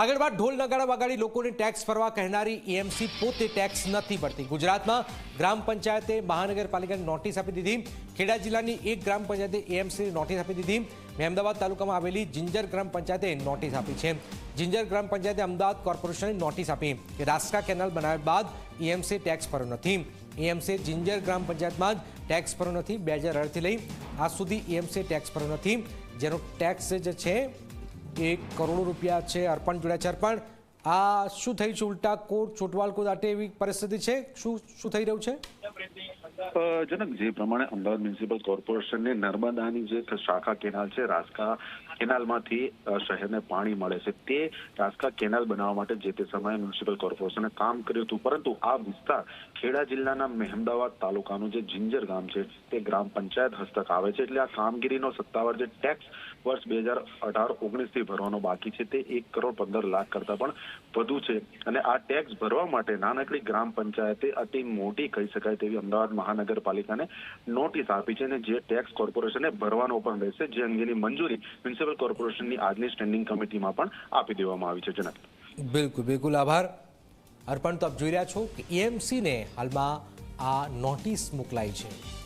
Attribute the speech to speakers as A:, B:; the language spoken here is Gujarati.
A: આગળ વાત ઢોલ નગાડા વગાડી લોકોને ટેક્સ ભરવા કહેનારી એએમસી પોતે ટેક્સ નથી ભરતી. ગુજરાતમાં ગ્રામ પંચાયતે મહાનગરપાલિકાને નોટિસ આપી દીધી. ખેડા જિલ્લાની એક ગ્રામ પંચાયતે એએમસીને નોટિસ આપી દીધી. મહેમદાવાદ તાલુકામાં આવેલી જિંજર ગ્રામ પંચાયતે નોટિસ આપી છે. જિંજર ગ્રામ પંચાયતે અમદાવાદ કોર્પોરેશનને નોટિસ આપી કે રાસ્કા કેનાલ બનાવ્યા બાદ એએમસી ટેક્સ ભર્યો નથી. એએમસી જિંજર ગ્રામ પંચાયતમાં જ ટેક્સ ભર્યો નથી. બે હજાર અઢારથી લઈ આજ સુધી એએમસી ટેક્સ ભર્યો નથી. જેનો ટેક્સ જે છે એક કરોડો રૂપિયા છે અર્પણ જોડ્યા છે અર્પણ. આ શું થયું છે? ઉલટા કોટ ચોટવાલ કોટ આટે એવી પરિસ્થિતિ છે? શું શું થઈ રહ્યું છે?
B: જનક, જે પ્રમાણે અમદાવાદ મ્યુનિસિપલ કોર્પોરેશનને નર્મદાની જે શાખા કેનાલ છે રાસકા કેનાલમાંથી શહેરને પાણી મળે છે. તે રાસકા કેનાલ બનાવવા માટે જે તે સમયે મ્યુનિસિપલ કોર્પોરેશને કામ કર્યું હતું. પરંતુ આ વિસ્તાર ખેડા જિલ્લાના મહેમદાવાદ તાલુકાનું જે જિંજર ગામ છે, તે ગ્રામ પંચાયત હસ્તક આવે છે. એટલે આ કામગીરીનો સત્તાવાર જે ટેક્સ વર્ષ બે હજાર અઢાર ઓગણીસથી ભરવાનો બાકી છે. તે એક કરોડ પંદર લાખ કરતા પણ વધુ છે. અને આ ટેક્સ ભરવા માટે નાનકડી ગ્રામ પંચાયતે અતિ મોટી કહી શકાય તેવી અમદાવાદ મહાનગરપાલિકાને નોટિસ આપી છે અને જે ટેક્સ કોર્પોરેશને ભરવાનો પણ રહેશે, જે અંગેની મંજૂરી મ્યુનિસિપલ કોર્પોરેશનની આજની સ્ટેન્ડિંગ કમિટીમાં પણ આપી દેવામાં આવી છે. જનક.
A: બિલકુલ બિલકુલ આભાર. અર્પણ તો આપ જોઈ રહ્યા છો કે એએમસીને હાલમાં આ નોટિસ મોકલાઈ છે.